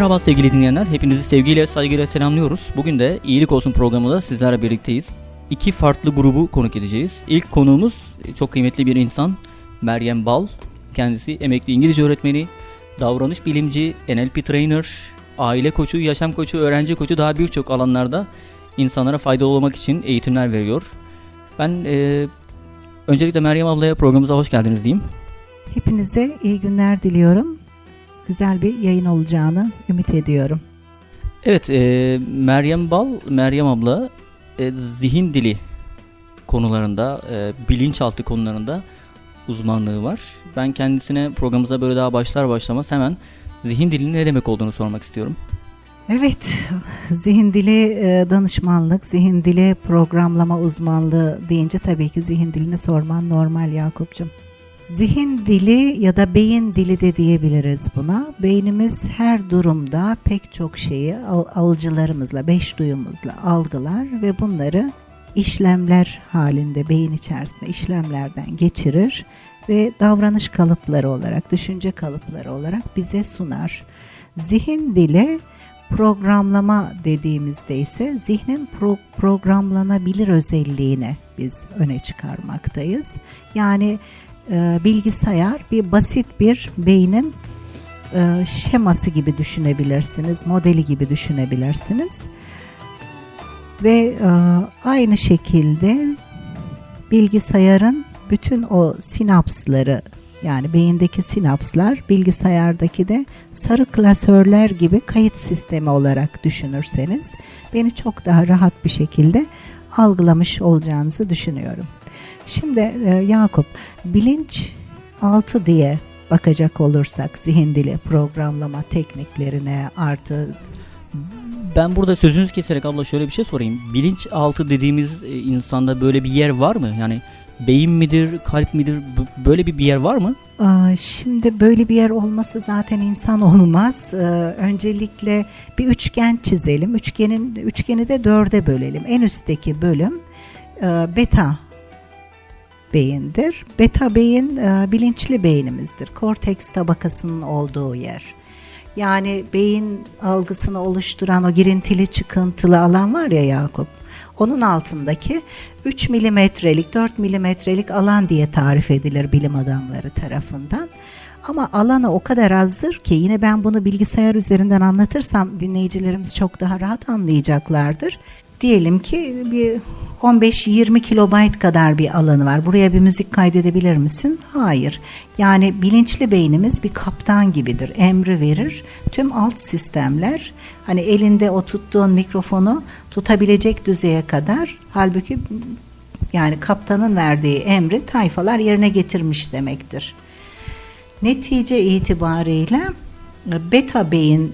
Merhaba sevgili dinleyenler. Hepinizi sevgiyle, saygıyla selamlıyoruz. Bugün de İyilik Olsun programında sizlerle birlikteyiz. İki farklı grubu konuk edeceğiz. İlk konuğumuz e, çok kıymetli bir insan. Meryem Bal. Kendisi emekli İngilizce öğretmeni, davranış bilimci, NLP trainer, aile koçu, yaşam koçu, öğrenci koçu daha birçok alanlarda insanlara faydalı olmak için eğitimler veriyor. Ben e, öncelikle Meryem ablaya programımıza hoş geldiniz diyeyim. Hepinize iyi günler diliyorum. Güzel bir yayın olacağını ümit ediyorum. Evet, e, Meryem Bal, Meryem abla e, zihin dili konularında, e, bilinçaltı konularında uzmanlığı var. Ben kendisine programımıza böyle daha başlar başlamaz hemen zihin dilinin ne demek olduğunu sormak istiyorum. Evet, zihin dili e, danışmanlık, zihin dili programlama uzmanlığı deyince tabii ki zihin dilini sorman normal Yakup'cum. Zihin dili ya da beyin dili de diyebiliriz buna. Beynimiz her durumda pek çok şeyi al- alıcılarımızla, beş duyumuzla algılar ve bunları işlemler halinde beyin içerisinde işlemlerden geçirir ve davranış kalıpları olarak, düşünce kalıpları olarak bize sunar. Zihin dili programlama dediğimizde ise zihnin pro- programlanabilir özelliğini biz öne çıkarmaktayız. Yani e, bilgisayar bir basit bir beynin e, şeması gibi düşünebilirsiniz, modeli gibi düşünebilirsiniz. Ve e, aynı şekilde bilgisayarın bütün o sinapsları yani beyindeki sinapslar bilgisayardaki de sarı klasörler gibi kayıt sistemi olarak düşünürseniz beni çok daha rahat bir şekilde algılamış olacağınızı düşünüyorum. Şimdi e, Yakup bilinç altı diye bakacak olursak zihin dili programlama tekniklerine artı Ben burada sözünüzü keserek abla şöyle bir şey sorayım. Bilinçaltı dediğimiz e, insanda böyle bir yer var mı? Yani beyin midir, kalp midir? Böyle bir bir yer var mı? Aa, Şimdi böyle bir yer olması zaten insan olmaz. Ee, öncelikle bir üçgen çizelim. Üçgenin üçgeni de dörde bölelim. En üstteki bölüm e, beta beyindir. Beta beyin e, bilinçli beynimizdir. Korteks tabakasının olduğu yer. Yani beyin algısını oluşturan o girintili çıkıntılı alan var ya Yakup. Onun altındaki 3 milimetrelik, 4 milimetrelik alan diye tarif edilir bilim adamları tarafından. Ama alanı o kadar azdır ki yine ben bunu bilgisayar üzerinden anlatırsam dinleyicilerimiz çok daha rahat anlayacaklardır. Diyelim ki bir 15-20 kilobayt kadar bir alanı var. Buraya bir müzik kaydedebilir misin? Hayır. Yani bilinçli beynimiz bir kaptan gibidir. Emri verir. Tüm alt sistemler hani elinde o tuttuğun mikrofonu tutabilecek düzeye kadar halbuki yani kaptanın verdiği emri tayfalar yerine getirmiş demektir. Netice itibariyle beta beyin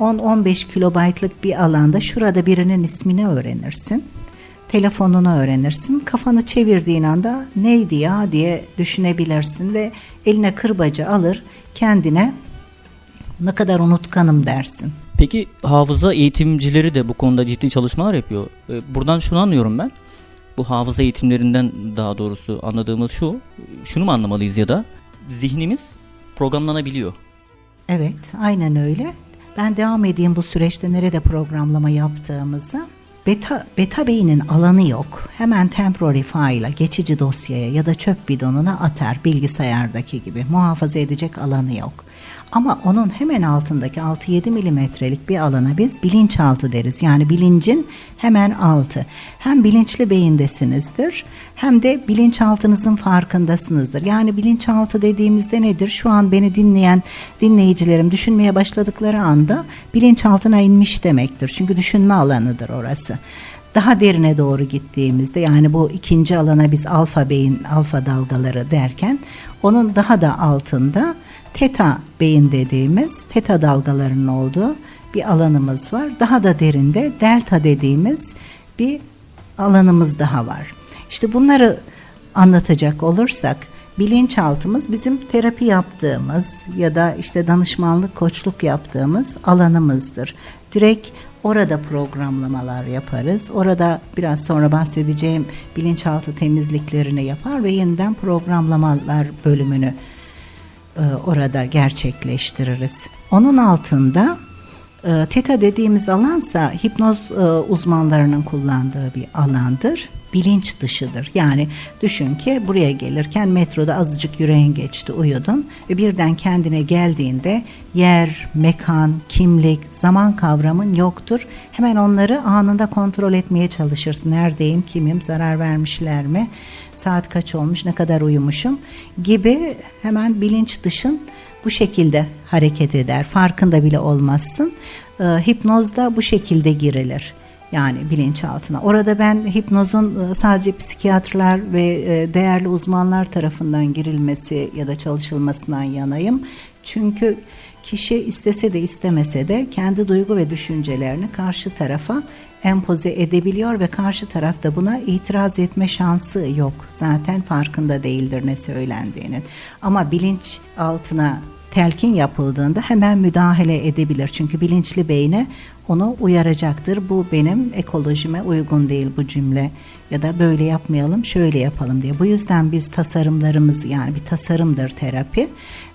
10-15 kilobaytlık bir alanda şurada birinin ismini öğrenirsin. Telefonunu öğrenirsin. Kafanı çevirdiğin anda neydi ya diye düşünebilirsin ve eline kırbacı alır kendine ne kadar unutkanım dersin. Peki hafıza eğitimcileri de bu konuda ciddi çalışmalar yapıyor. E, Buradan şunu anlıyorum ben. Bu hafıza eğitimlerinden daha doğrusu anladığımız şu. Şunu mu anlamalıyız ya da zihnimiz programlanabiliyor. Evet, aynen öyle. Ben devam edeyim bu süreçte nerede programlama yaptığımızı. Beta, beta beynin alanı yok. Hemen temporary file'a, geçici dosyaya ya da çöp bidonuna atar bilgisayardaki gibi. Muhafaza edecek alanı yok. Ama onun hemen altındaki 6-7 milimetrelik bir alana biz bilinçaltı deriz. Yani bilincin hemen altı. Hem bilinçli beyindesinizdir hem de bilinçaltınızın farkındasınızdır. Yani bilinçaltı dediğimizde nedir? Şu an beni dinleyen dinleyicilerim düşünmeye başladıkları anda bilinçaltına inmiş demektir. Çünkü düşünme alanıdır orası daha derine doğru gittiğimizde yani bu ikinci alana biz alfa beyin alfa dalgaları derken onun daha da altında teta beyin dediğimiz teta dalgalarının olduğu bir alanımız var. Daha da derinde delta dediğimiz bir alanımız daha var. İşte bunları anlatacak olursak bilinçaltımız bizim terapi yaptığımız ya da işte danışmanlık, koçluk yaptığımız alanımızdır. Direkt orada programlamalar yaparız. Orada biraz sonra bahsedeceğim bilinçaltı temizliklerini yapar ve yeniden programlamalar bölümünü orada gerçekleştiririz. Onun altında e, Teta dediğimiz alansa hipnoz e, uzmanlarının kullandığı bir alandır. Bilinç dışıdır. Yani düşün ki buraya gelirken metroda azıcık yüreğin geçti, uyudun ve birden kendine geldiğinde yer, mekan, kimlik, zaman kavramın yoktur. Hemen onları anında kontrol etmeye çalışırsın. Neredeyim, kimim, zarar vermişler mi, saat kaç olmuş, ne kadar uyumuşum gibi hemen bilinç dışın bu şekilde hareket eder. Farkında bile olmazsın. Ee, hipnozda bu şekilde girilir. Yani bilinçaltına. Orada ben hipnozun e, sadece psikiyatrlar ve e, değerli uzmanlar tarafından girilmesi ya da çalışılmasından yanayım. Çünkü kişi istese de istemese de kendi duygu ve düşüncelerini karşı tarafa empoze edebiliyor ve karşı tarafta buna itiraz etme şansı yok. Zaten farkında değildir ne söylendiğinin. Ama bilinç altına telkin yapıldığında hemen müdahale edebilir. Çünkü bilinçli beyne onu uyaracaktır. Bu benim ekolojime uygun değil bu cümle ya da böyle yapmayalım şöyle yapalım diye. Bu yüzden biz tasarımlarımız yani bir tasarımdır terapi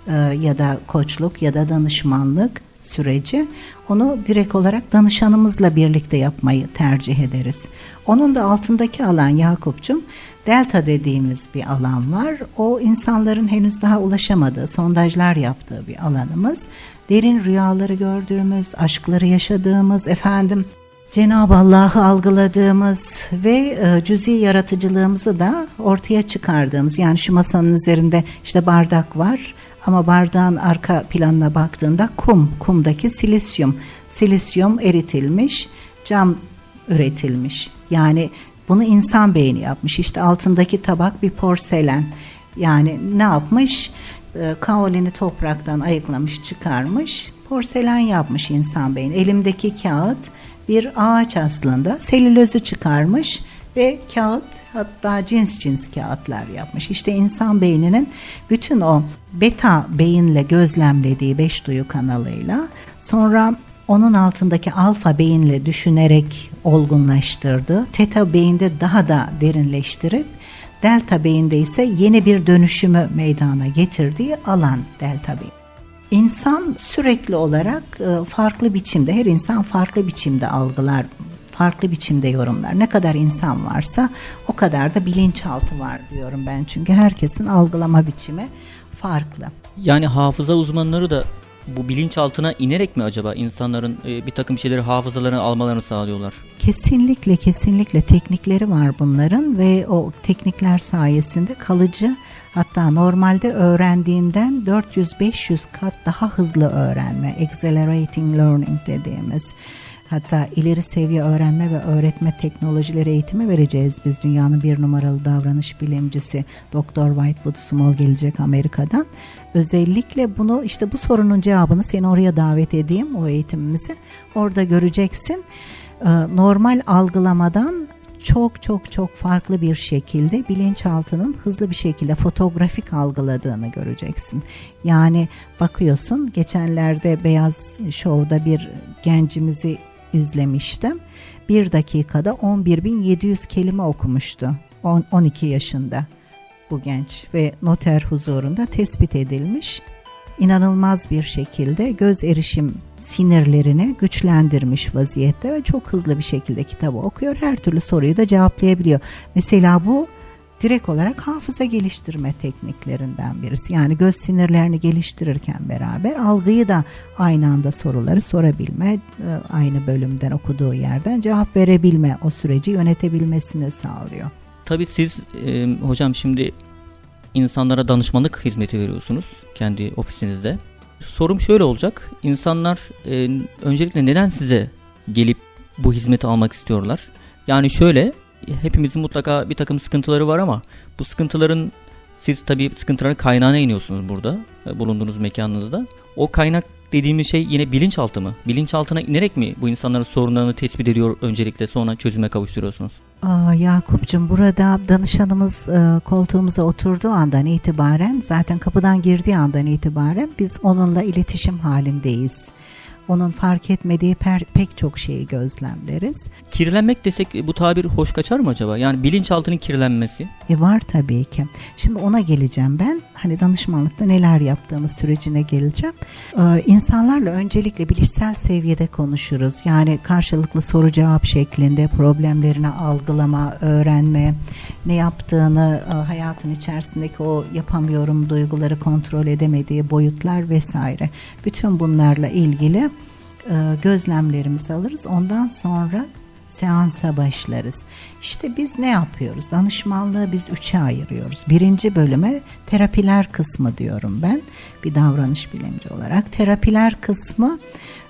e, ya da koçluk ya da danışmanlık süreci onu direkt olarak danışanımızla birlikte yapmayı tercih ederiz. Onun da altındaki alan Yakup'cum delta dediğimiz bir alan var. O insanların henüz daha ulaşamadığı, sondajlar yaptığı bir alanımız. Derin rüyaları gördüğümüz, aşkları yaşadığımız, efendim Cenab-ı Allah'ı algıladığımız ve e, cüzi yaratıcılığımızı da ortaya çıkardığımız yani şu masanın üzerinde işte bardak var ama bardağın arka planına baktığında kum, kumdaki silisyum, silisyum eritilmiş, cam üretilmiş. Yani bunu insan beyni yapmış. İşte altındaki tabak bir porselen. Yani ne yapmış? E, kaolini topraktan ayıklamış, çıkarmış. Porselen yapmış insan beyni. Elimdeki kağıt bir ağaç aslında. Selülozü çıkarmış ve kağıt hatta cins cins kağıtlar yapmış. İşte insan beyninin bütün o beta beyinle gözlemlediği beş duyu kanalıyla sonra onun altındaki alfa beyinle düşünerek olgunlaştırdı. Teta beyinde daha da derinleştirip delta beyinde ise yeni bir dönüşümü meydana getirdiği alan delta beyin. İnsan sürekli olarak e, farklı biçimde, her insan farklı biçimde algılar, farklı biçimde yorumlar. Ne kadar insan varsa o kadar da bilinçaltı var diyorum ben. Çünkü herkesin algılama biçimi farklı. Yani hafıza uzmanları da bu bilinçaltına inerek mi acaba insanların e, bir takım şeyleri hafızalarını almalarını sağlıyorlar? Kesinlikle kesinlikle teknikleri var bunların ve o teknikler sayesinde kalıcı hatta normalde öğrendiğinden 400-500 kat daha hızlı öğrenme, accelerating learning dediğimiz Hatta ileri seviye öğrenme ve öğretme teknolojileri eğitimi vereceğiz biz. Dünyanın bir numaralı davranış bilimcisi Dr. Whitewood Small gelecek Amerika'dan. Özellikle bunu işte bu sorunun cevabını seni oraya davet edeyim o eğitimimizi. Orada göreceksin. Ee, normal algılamadan çok çok çok farklı bir şekilde bilinçaltının hızlı bir şekilde fotoğrafik algıladığını göreceksin. Yani bakıyorsun geçenlerde Beyaz Show'da bir gencimizi izlemiştim. Bir dakikada 11.700 kelime okumuştu. 10, 12 yaşında bu genç ve noter huzurunda tespit edilmiş. İnanılmaz bir şekilde göz erişim sinirlerini güçlendirmiş vaziyette ve çok hızlı bir şekilde kitabı okuyor. Her türlü soruyu da cevaplayabiliyor. Mesela bu direkt olarak hafıza geliştirme tekniklerinden birisi. Yani göz sinirlerini geliştirirken beraber algıyı da aynı anda soruları sorabilme, e, aynı bölümden okuduğu yerden cevap verebilme, o süreci yönetebilmesini sağlıyor. Tabii siz e, hocam şimdi insanlara danışmanlık hizmeti veriyorsunuz kendi ofisinizde. Sorum şöyle olacak. İnsanlar e, öncelikle neden size gelip bu hizmeti almak istiyorlar? Yani şöyle hepimizin mutlaka bir takım sıkıntıları var ama bu sıkıntıların siz tabii sıkıntıların kaynağına iniyorsunuz burada e, bulunduğunuz mekanınızda. O kaynak dediğimiz şey yine bilinçaltı mı? Bilinçaltına inerek mi bu insanların sorunlarını tespit ediyor öncelikle sonra çözüme kavuşturuyorsunuz? Aa, Yakup'cum burada danışanımız e, koltuğumuza oturduğu andan itibaren zaten kapıdan girdiği andan itibaren biz onunla iletişim halindeyiz. Onun fark etmediği per, pek çok şeyi gözlemleriz. Kirlenmek desek bu tabir hoş kaçar mı acaba? Yani bilinçaltının kirlenmesi. E var tabii ki. Şimdi ona geleceğim ben. Hani danışmanlıkta neler yaptığımız sürecine geleceğim. Ee, insanlarla öncelikle bilişsel seviyede konuşuruz. Yani karşılıklı soru cevap şeklinde problemlerini algılama, öğrenme, ne yaptığını, e, hayatın içerisindeki o yapamıyorum duyguları kontrol edemediği boyutlar vesaire. Bütün bunlarla ilgili e, gözlemlerimizi alırız. Ondan sonra seansa başlarız. İşte biz ne yapıyoruz? Danışmanlığı biz üçe ayırıyoruz. Birinci bölüme terapiler kısmı diyorum ben bir davranış bilimci olarak. Terapiler kısmı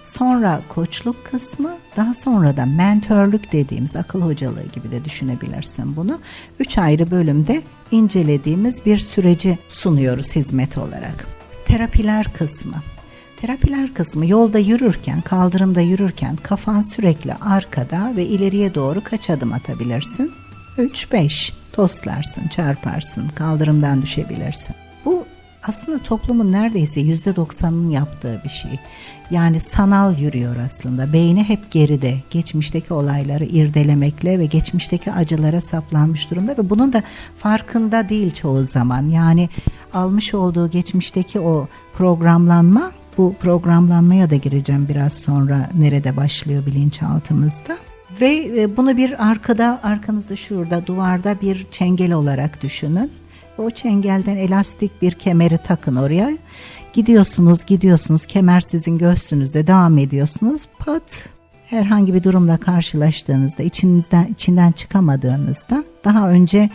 sonra koçluk kısmı daha sonra da mentörlük dediğimiz akıl hocalığı gibi de düşünebilirsin bunu. Üç ayrı bölümde incelediğimiz bir süreci sunuyoruz hizmet olarak. Terapiler kısmı. Terapiler kısmı yolda yürürken, kaldırımda yürürken kafan sürekli arkada ve ileriye doğru kaç adım atabilirsin? 3-5 tostlarsın, çarparsın, kaldırımdan düşebilirsin. Bu aslında toplumun neredeyse %90'ının yaptığı bir şey. Yani sanal yürüyor aslında. Beyni hep geride. Geçmişteki olayları irdelemekle ve geçmişteki acılara saplanmış durumda ve bunun da farkında değil çoğu zaman. Yani almış olduğu geçmişteki o programlanma bu programlanmaya da gireceğim biraz sonra nerede başlıyor bilinçaltımızda. Ve e, bunu bir arkada, arkanızda şurada duvarda bir çengel olarak düşünün. O çengelden elastik bir kemeri takın oraya. Gidiyorsunuz, gidiyorsunuz. Kemer sizin göğsünüzde devam ediyorsunuz. Pat herhangi bir durumla karşılaştığınızda, içinizden içinden çıkamadığınızda daha önce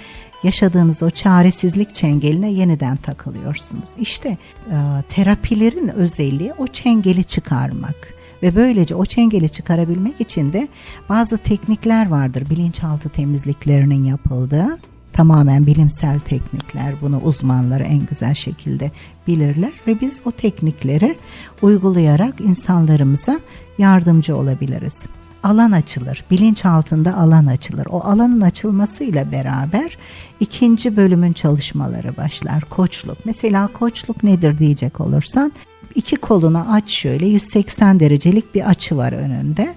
yaşadığınız o çaresizlik çengeline yeniden takılıyorsunuz. İşte e, terapilerin özelliği o çengeli çıkarmak ve böylece o çengeli çıkarabilmek için de bazı teknikler vardır. Bilinçaltı temizliklerinin yapıldığı tamamen bilimsel teknikler. Bunu uzmanları en güzel şekilde bilirler ve biz o teknikleri uygulayarak insanlarımıza yardımcı olabiliriz alan açılır. Bilinç altında alan açılır. O alanın açılmasıyla beraber ikinci bölümün çalışmaları başlar. Koçluk. Mesela koçluk nedir diyecek olursan iki kolunu aç şöyle 180 derecelik bir açı var önünde.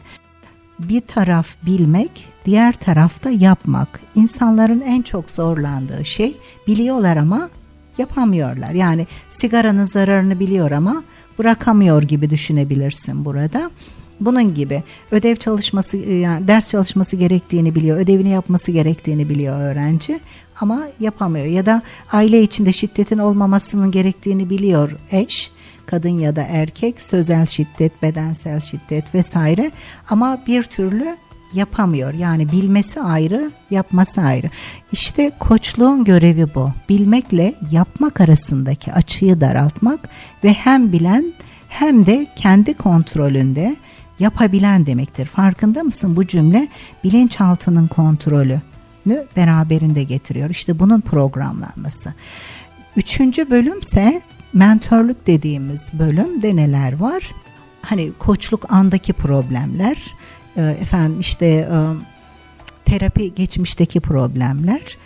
Bir taraf bilmek, diğer tarafta yapmak. İnsanların en çok zorlandığı şey biliyorlar ama yapamıyorlar. Yani sigaranın zararını biliyor ama bırakamıyor gibi düşünebilirsin burada. Bunun gibi ödev çalışması e, yani ders çalışması gerektiğini biliyor, ödevini yapması gerektiğini biliyor öğrenci ama yapamıyor ya da aile içinde şiddetin olmamasının gerektiğini biliyor eş kadın ya da erkek sözel şiddet, bedensel şiddet vesaire ama bir türlü yapamıyor. Yani bilmesi ayrı, yapması ayrı. İşte koçluğun görevi bu. Bilmekle yapmak arasındaki açıyı daraltmak ve hem bilen hem de kendi kontrolünde yapabilen demektir. Farkında mısın bu cümle bilinçaltının kontrolünü beraberinde getiriyor. İşte bunun programlanması. Üçüncü bölümse mentörlük dediğimiz bölümde neler var? Hani koçluk andaki problemler, e, efendim işte e, terapi geçmişteki problemler,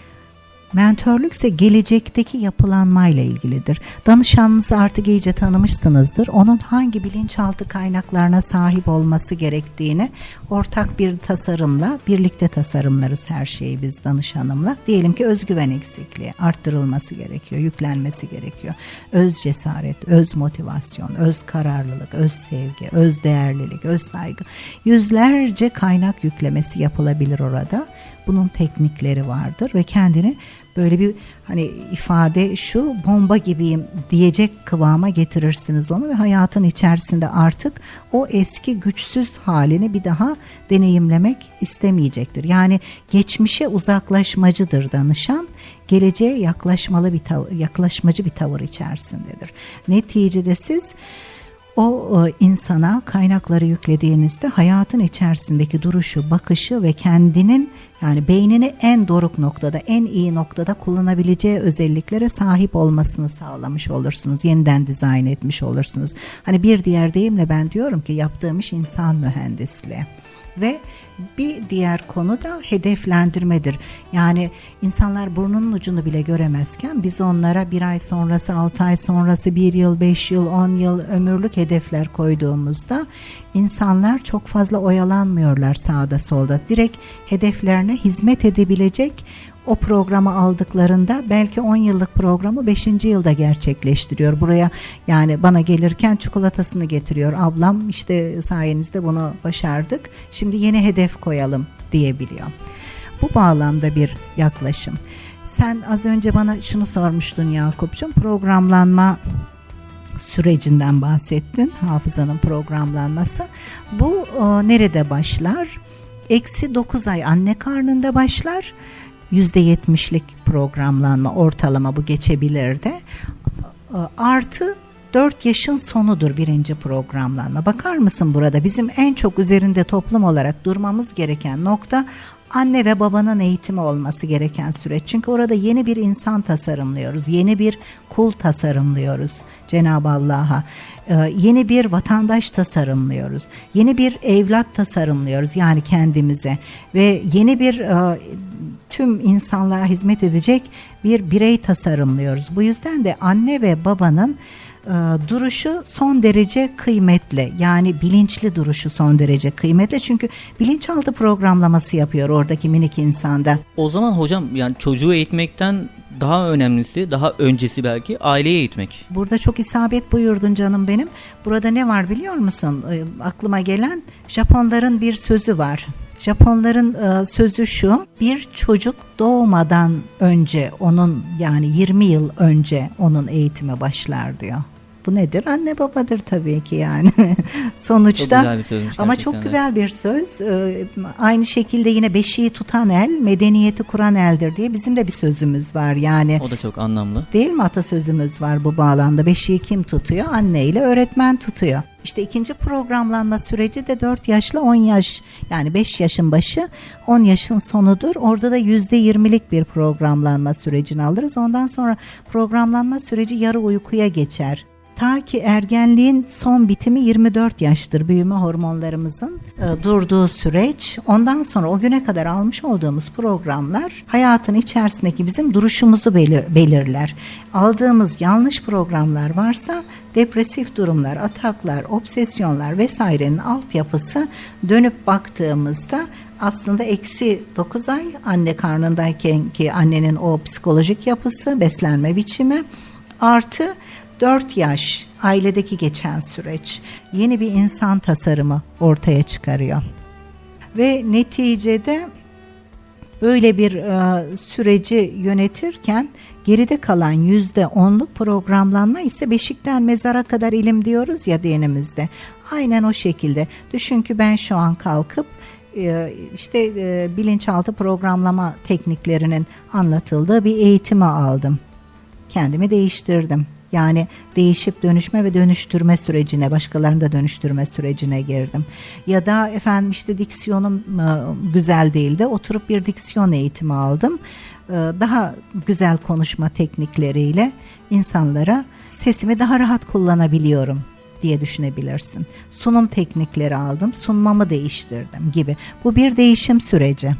Mentörlük ise gelecekteki yapılanmayla ilgilidir. Danışanınızı artık iyice tanımışsınızdır. Onun hangi bilinçaltı kaynaklarına sahip olması gerektiğini ortak bir tasarımla birlikte tasarımlarız her şeyi biz danışanımla. Diyelim ki özgüven eksikliği arttırılması gerekiyor, yüklenmesi gerekiyor. Öz cesaret, öz motivasyon, öz kararlılık, öz sevgi, öz değerlilik, öz saygı. Yüzlerce kaynak yüklemesi yapılabilir orada. Bunun teknikleri vardır ve kendini böyle bir hani ifade şu bomba gibiyim diyecek kıvama getirirsiniz onu ve hayatın içerisinde artık o eski güçsüz halini bir daha deneyimlemek istemeyecektir. Yani geçmişe uzaklaşmacıdır danışan, geleceğe yaklaşmalı bir tavır, yaklaşmacı bir tavır içerisindedir. Neticede siz o e, insana kaynakları yüklediğinizde hayatın içerisindeki duruşu, bakışı ve kendinin yani beynini en doruk noktada, en iyi noktada kullanabileceği özelliklere sahip olmasını sağlamış olursunuz. Yeniden dizayn etmiş olursunuz. Hani bir diğer deyimle ben diyorum ki yaptığım iş insan mühendisliği. Ve bir diğer konu da hedeflendirmedir. Yani insanlar burnunun ucunu bile göremezken biz onlara bir ay sonrası, altı ay sonrası, bir yıl, beş yıl, on yıl ömürlük hedefler koyduğumuzda insanlar çok fazla oyalanmıyorlar sağda solda. Direkt hedeflerine hizmet edebilecek o programı aldıklarında belki 10 yıllık programı 5. yılda gerçekleştiriyor. Buraya yani bana gelirken çikolatasını getiriyor. Ablam işte sayenizde bunu başardık. Şimdi yeni hedef koyalım diyebiliyor. Bu bağlamda bir yaklaşım. Sen az önce bana şunu sormuştun Yakup'cum. Programlanma sürecinden bahsettin. Hafızanın programlanması. Bu e, nerede başlar? Eksi 9 ay anne karnında başlar. %70'lik programlanma ortalama bu geçebilir de. E, Artı 4 yaşın sonudur birinci programlanma. Bakar mısın burada bizim en çok üzerinde toplum olarak durmamız gereken nokta anne ve babanın eğitimi olması gereken süreç. Çünkü orada yeni bir insan tasarımlıyoruz. Yeni bir kul tasarımlıyoruz Cenab-ı Allah'a. Ee, yeni bir vatandaş tasarımlıyoruz. Yeni bir evlat tasarımlıyoruz yani kendimize. Ve yeni bir e, tüm insanlığa hizmet edecek bir birey tasarımlıyoruz. Bu yüzden de anne ve babanın e, duruşu son derece kıymetli. Yani bilinçli duruşu son derece kıymetli. Çünkü bilinçaltı programlaması yapıyor oradaki minik insanda. O zaman hocam yani çocuğu eğitmekten daha önemlisi, daha öncesi belki aileyi eğitmek. Burada çok isabet buyurdun canım benim. Burada ne var biliyor musun? E, aklıma gelen Japonların bir sözü var. Japonların e, sözü şu. Bir çocuk doğmadan önce onun yani 20 yıl önce onun eğitimi başlar diyor. Bu nedir? Anne babadır tabii ki yani. Çok Sonuçta bir sözmüş ama çok güzel bir söz. Ee, Aynı şekilde yine beşiği tutan el, medeniyeti kuran eldir diye bizim de bir sözümüz var. Yani O da çok anlamlı. Değil mi atasözümüz var bu bağlamda? Beşiği kim tutuyor? Anne ile öğretmen tutuyor. İşte ikinci programlanma süreci de 4 yaşla 10 yaş yani 5 yaşın başı 10 yaşın sonudur. Orada da %20'lik bir programlanma sürecini alırız. Ondan sonra programlanma süreci yarı uykuya geçer. Ta ki ergenliğin son bitimi 24 yaştır büyüme hormonlarımızın e, durduğu süreç. Ondan sonra o güne kadar almış olduğumuz programlar hayatın içerisindeki bizim duruşumuzu belir- belirler. Aldığımız yanlış programlar varsa depresif durumlar, ataklar, obsesyonlar vesairenin altyapısı dönüp baktığımızda aslında eksi 9 ay anne karnındayken ki annenin o psikolojik yapısı, beslenme biçimi artı 4 yaş ailedeki geçen süreç yeni bir insan tasarımı ortaya çıkarıyor. Ve neticede böyle bir e, süreci yönetirken geride kalan yüzde onluk programlanma ise beşikten mezara kadar ilim diyoruz ya dinimizde. Aynen o şekilde. Düşün ki ben şu an kalkıp e, işte e, bilinçaltı programlama tekniklerinin anlatıldığı bir eğitimi aldım kendimi değiştirdim. Yani değişip dönüşme ve dönüştürme sürecine, başkalarını da dönüştürme sürecine girdim. Ya da efendim işte diksiyonum e, güzel değildi. Oturup bir diksiyon eğitimi aldım. E, Daha güzel konuşma teknikleriyle insanlara sesimi daha rahat kullanabiliyorum diye düşünebilirsin. Sunum teknikleri aldım, sunmamı değiştirdim gibi. Bu bir değişim süreci.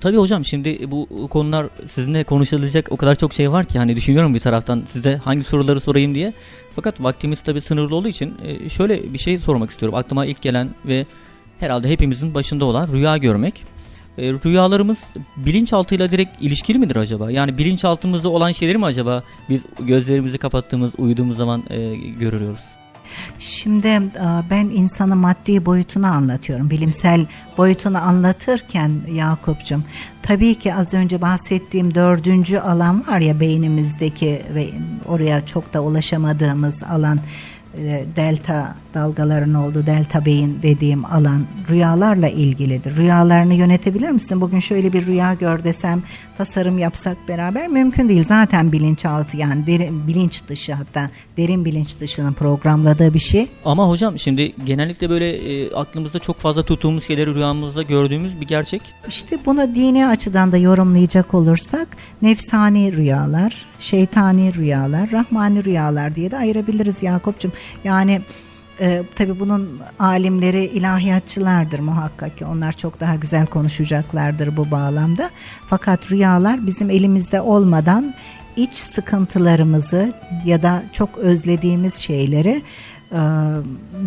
Tabii hocam şimdi bu konular sizinle konuşulacak o kadar çok şey var ki hani düşünüyorum bir taraftan size hangi soruları sorayım diye. Fakat vaktimiz tabii sınırlı olduğu için e, şöyle bir şey sormak istiyorum. Aklıma ilk gelen ve herhalde hepimizin başında olan rüya görmek. E, Rüyalarımız bilinçaltıyla direkt ilişkili midir acaba? Yani bilinçaltımızda olan şeyleri mi acaba biz gözlerimizi kapattığımız, uyuduğumuz zaman e, görüyoruz? Şimdi e, ben insanın maddi boyutunu anlatıyorum. Bilimsel boyutunu anlatırken Yakup'cum tabii ki az önce bahsettiğim dördüncü alan var ya beynimizdeki ve oraya çok da ulaşamadığımız alan e, delta dalgaların olduğu delta beyin dediğim alan rüyalarla ilgilidir. Rüyalarını yönetebilir misin? Bugün şöyle bir rüya gör desem tasarım yapsak beraber mümkün değil. Zaten bilinçaltı yani derin, bilinç dışı hatta derin bilinç dışının programladığı bir şey. Ama hocam şimdi genellikle böyle e, aklımızda çok fazla tuttuğumuz şeyleri rüyamızda gördüğümüz bir gerçek. İşte bunu dini açıdan da yorumlayacak olursak nefsani rüyalar, şeytani rüyalar, rahmani rüyalar diye de ayırabiliriz Yakup'cum. Yani e, tabi bunun alimleri ilahiyatçılardır muhakkak ki onlar çok daha güzel konuşacaklardır bu bağlamda. Fakat rüyalar bizim elimizde olmadan iç sıkıntılarımızı ya da çok özlediğimiz şeyleri e,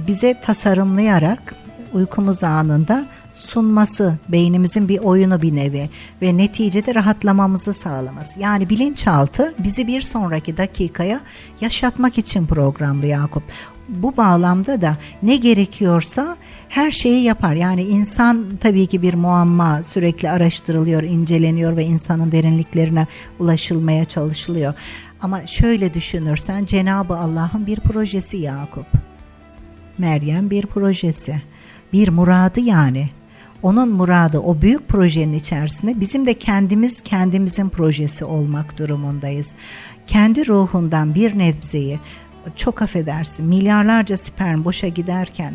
bize tasarımlayarak uykumuz anında sunması, beynimizin bir oyunu bir nevi ve neticede rahatlamamızı sağlaması. Yani bilinçaltı bizi bir sonraki dakikaya yaşatmak için programlı Yakup. Bu bağlamda da ne gerekiyorsa her şeyi yapar. Yani insan tabii ki bir muamma sürekli araştırılıyor, inceleniyor ve insanın derinliklerine ulaşılmaya çalışılıyor. Ama şöyle düşünürsen Cenab-ı Allah'ın bir projesi Yakup. Meryem bir projesi. Bir muradı yani. Onun muradı o büyük projenin içerisinde bizim de kendimiz kendimizin projesi olmak durumundayız. Kendi ruhundan bir nebzeyi çok affedersin milyarlarca sperm boşa giderken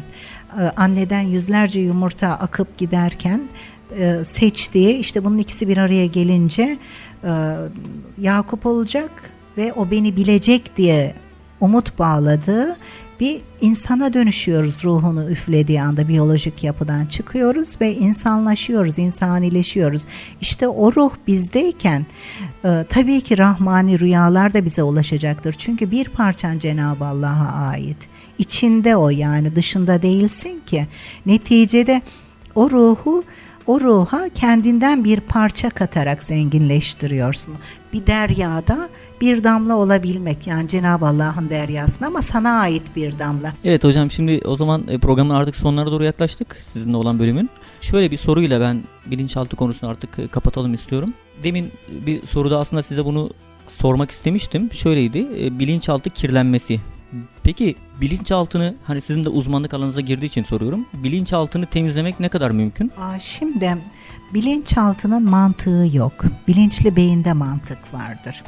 e, anneden yüzlerce yumurta akıp giderken e, seçtiği işte bunun ikisi bir araya gelince e, Yakup olacak ve o beni bilecek diye umut bağladığı bir insana dönüşüyoruz ruhunu üflediği anda biyolojik yapıdan çıkıyoruz ve insanlaşıyoruz, insanileşiyoruz. İşte o ruh bizdeyken e, tabii ki rahmani rüyalar da bize ulaşacaktır. Çünkü bir parçan Cenab-ı Allah'a ait. İçinde o yani dışında değilsin ki. Neticede o ruhu o ruha kendinden bir parça katarak zenginleştiriyorsun. Bir deryada bir damla olabilmek yani Cenab-ı Allah'ın deryasında ama sana ait bir damla. Evet hocam şimdi o zaman e, programın artık sonlarına doğru yaklaştık sizinle olan bölümün. Şöyle bir soruyla ben bilinçaltı konusunu artık e, kapatalım istiyorum. Demin bir soruda aslında size bunu sormak istemiştim. Şöyleydi e, bilinçaltı kirlenmesi. Peki bilinçaltını hani sizin de uzmanlık alanınıza girdiği için soruyorum. Bilinçaltını temizlemek ne kadar mümkün? Aa, şimdi bilinçaltının mantığı yok. Bilinçli beyinde mantık vardır.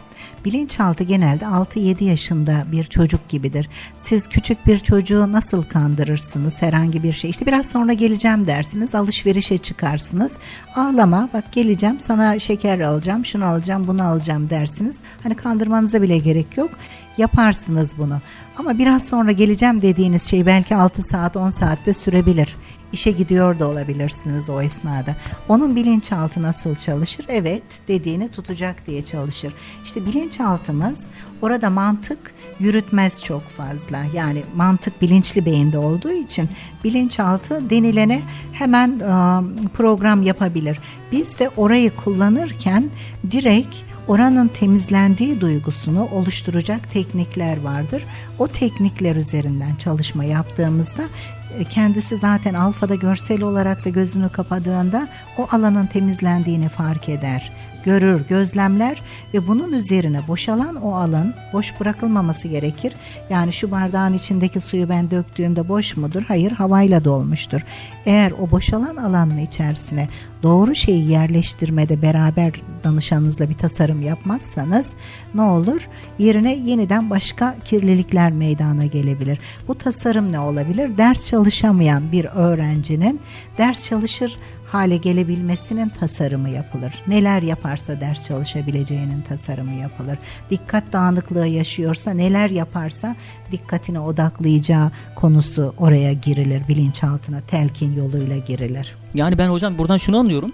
Bilinçaltı genelde 6-7 yaşında bir çocuk gibidir. Siz küçük bir çocuğu nasıl kandırırsınız herhangi bir şey? İşte biraz sonra geleceğim dersiniz, alışverişe çıkarsınız. Ağlama, bak geleceğim sana şeker alacağım, şunu alacağım, bunu alacağım dersiniz. Hani kandırmanıza bile gerek yok. Yaparsınız bunu. Ama biraz sonra geleceğim dediğiniz şey belki 6 saat 10 saatte sürebilir. İşe gidiyor da olabilirsiniz o esnada. Onun bilinçaltı nasıl çalışır? Evet dediğini tutacak diye çalışır. İşte bilinçaltımız orada mantık yürütmez çok fazla. Yani mantık bilinçli beyinde olduğu için bilinçaltı denilene hemen program yapabilir. Biz de orayı kullanırken direkt oranın temizlendiği duygusunu oluşturacak teknikler vardır. O teknikler üzerinden çalışma yaptığımızda e, kendisi zaten alfada görsel olarak da gözünü kapadığında o alanın temizlendiğini fark eder. Görür, gözlemler ve bunun üzerine boşalan o alan boş bırakılmaması gerekir. Yani şu bardağın içindeki suyu ben döktüğümde boş mudur? Hayır, havayla dolmuştur. Eğer o boşalan alanın içerisine doğru şeyi yerleştirmede beraber danışanınızla bir tasarım yapmazsanız ne olur? Yerine yeniden başka kirlilikler meydana gelebilir. Bu tasarım ne olabilir? Ders çalışamayan bir öğrencinin ders çalışır hale gelebilmesinin tasarımı yapılır. Neler yaparsa ders çalışabileceğinin tasarımı yapılır. Dikkat dağınıklığı yaşıyorsa neler yaparsa dikkatini odaklayacağı konusu oraya girilir. Bilinçaltına telkin yoluyla girilir. Yani ben hocam buradan şunu anlıyorum.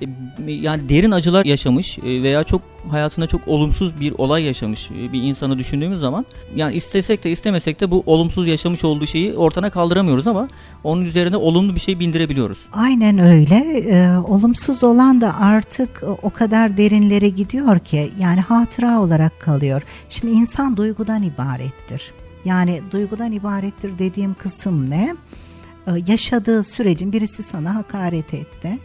E, Yani derin acılar yaşamış e, veya çok hayatında çok olumsuz bir olay yaşamış e, bir insanı düşündüğümüz zaman yani istesek de istemesek de bu olumsuz yaşamış olduğu şeyi ortadan kaldıramıyoruz ama onun üzerine olumlu bir şey bindirebiliyoruz. Aynen öyle. Ee, olumsuz olan da artık o kadar derinlere gidiyor ki yani hatıra olarak kalıyor. Şimdi insan duygudan ibarettir. Yani duygudan ibarettir dediğim kısım ne? Ee, yaşadığı sürecin birisi sana hakaret etti.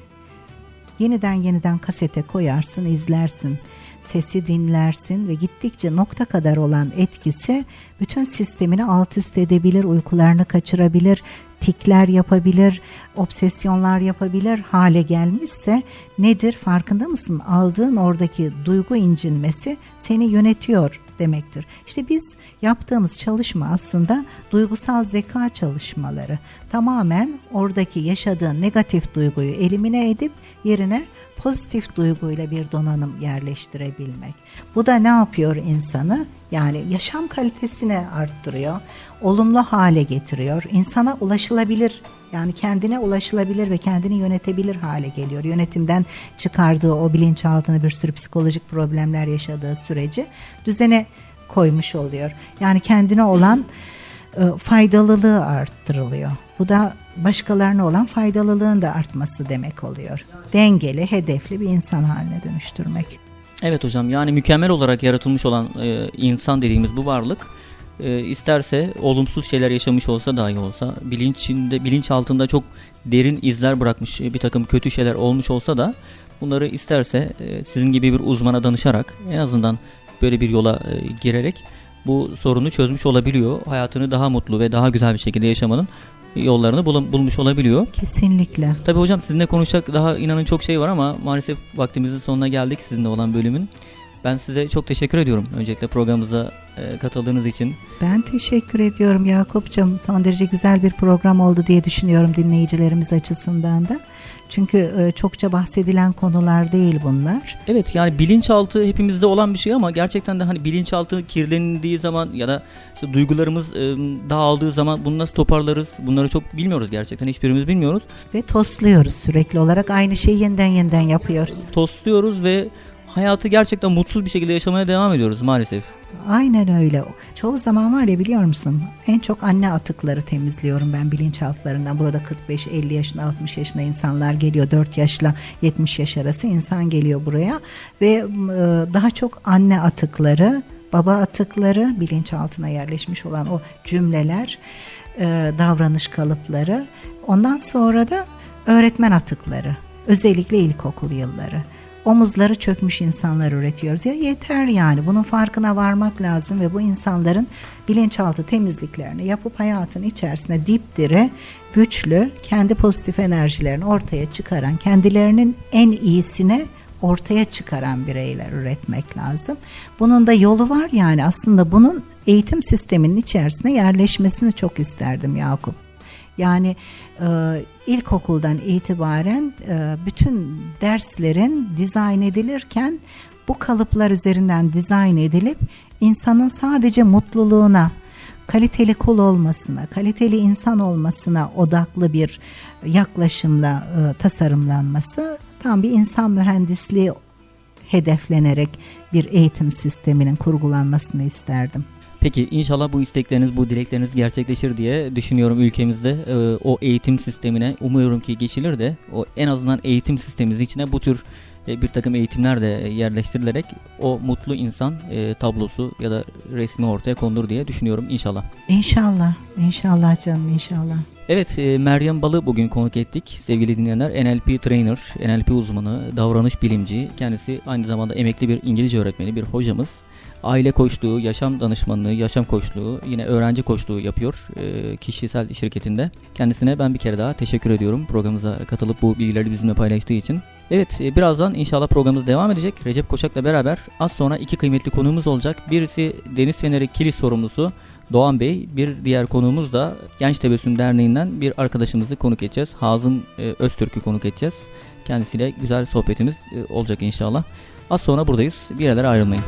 Yeniden yeniden kasete koyarsın, izlersin. Sesi dinlersin ve gittikçe nokta kadar olan etkisi bütün sistemini alt üst edebilir, uykularını kaçırabilir, tikler yapabilir, obsesyonlar yapabilir hale gelmişse nedir farkında mısın? Aldığın oradaki duygu incinmesi seni yönetiyor demektir. İşte biz yaptığımız çalışma aslında duygusal zeka çalışmaları. Tamamen oradaki yaşadığın negatif duyguyu elimine edip yerine pozitif duyguyla bir donanım yerleştirebilmek. Bu da ne yapıyor insanı? Yani yaşam kalitesini arttırıyor, olumlu hale getiriyor, insana ulaşılabilir yani kendine ulaşılabilir ve kendini yönetebilir hale geliyor. Yönetimden çıkardığı o bilinçaltına bir sürü psikolojik problemler yaşadığı süreci düzene koymuş oluyor. Yani kendine olan e, faydalılığı arttırılıyor. Bu da başkalarına olan faydalılığın da artması demek oluyor. Dengeli, hedefli bir insan haline dönüştürmek. Evet hocam yani mükemmel olarak yaratılmış olan e, insan dediğimiz bu varlık e, isterse olumsuz şeyler yaşamış olsa dahi olsa bilinçinde bilinç altında çok derin izler bırakmış bir takım kötü şeyler olmuş olsa da bunları isterse e, sizin gibi bir uzmana danışarak en azından böyle bir yola e, girerek bu sorunu çözmüş olabiliyor. Hayatını daha mutlu ve daha güzel bir şekilde yaşamanın yollarını bulun- bulmuş olabiliyor. Kesinlikle. Tabii hocam sizinle konuşacak daha inanın çok şey var ama maalesef vaktimizin sonuna geldik sizinle olan bölümün. Ben size çok teşekkür ediyorum öncelikle programımıza e, katıldığınız için. Ben teşekkür ediyorum Yakup'cum. Son derece güzel bir program oldu diye düşünüyorum dinleyicilerimiz açısından da. Çünkü e, çokça bahsedilen konular değil bunlar. Evet yani bilinçaltı hepimizde olan bir şey ama gerçekten de hani bilinçaltı kirlendiği zaman ya da işte duygularımız e, dağıldığı zaman bunu nasıl toparlarız bunları çok bilmiyoruz gerçekten hiçbirimiz bilmiyoruz. Ve tosluyoruz sürekli olarak aynı şeyi yeniden yeniden yapıyoruz. Tosluyoruz ve hayatı gerçekten mutsuz bir şekilde yaşamaya devam ediyoruz maalesef. Aynen öyle. Çoğu zaman var ya biliyor musun? En çok anne atıkları temizliyorum ben bilinçaltlarından. Burada 45-50 yaşında 60 yaşında insanlar geliyor. 4 yaşla 70 yaş arası insan geliyor buraya. Ve e, daha çok anne atıkları, baba atıkları, bilinçaltına yerleşmiş olan o cümleler, e, davranış kalıpları. Ondan sonra da öğretmen atıkları. Özellikle ilkokul yılları omuzları çökmüş insanlar üretiyoruz. Ya yeter yani bunun farkına varmak lazım ve bu insanların bilinçaltı temizliklerini yapıp hayatın içerisinde dipdiri, güçlü, kendi pozitif enerjilerini ortaya çıkaran, kendilerinin en iyisini ortaya çıkaran bireyler üretmek lazım. Bunun da yolu var yani aslında bunun eğitim sisteminin içerisine yerleşmesini çok isterdim Yakup. Yani e, ilkokuldan itibaren e, bütün derslerin dizayn edilirken bu kalıplar üzerinden dizayn edilip insanın sadece mutluluğuna, kaliteli kul olmasına, kaliteli insan olmasına odaklı bir yaklaşımla e, tasarımlanması tam bir insan mühendisliği hedeflenerek bir eğitim sisteminin kurgulanmasını isterdim. Peki inşallah bu istekleriniz, bu dilekleriniz gerçekleşir diye düşünüyorum ülkemizde. Ee, o eğitim sistemine umuyorum ki geçilir de o en azından eğitim sistemimiz içine bu tür e, bir takım eğitimler de yerleştirilerek o mutlu insan e, tablosu ya da resmi ortaya konulur diye düşünüyorum inşallah. İnşallah, inşallah canım inşallah. Evet e, Meryem Bal'ı bugün konuk ettik sevgili dinleyenler. NLP trainer, NLP uzmanı, davranış bilimci. Kendisi aynı zamanda emekli bir İngilizce öğretmeni, bir hocamız. Aile koçluğu, yaşam danışmanlığı, yaşam koçluğu, yine öğrenci koçluğu yapıyor e, kişisel şirketinde. Kendisine ben bir kere daha teşekkür ediyorum programımıza katılıp bu bilgileri bizimle paylaştığı için. Evet e, birazdan inşallah programımız devam edecek. Recep Koçak'la beraber az sonra iki kıymetli konuğumuz olacak. Birisi Deniz Feneri Kilis sorumlusu Doğan Bey. Bir diğer konuğumuz da Genç Tebessüm Derneği'nden bir arkadaşımızı konuk edeceğiz. Hazım e, Öztürk'ü konuk edeceğiz. Kendisiyle güzel sohbetimiz e, olacak inşallah. Az sonra buradayız. Bir yerlere ayrılmayın.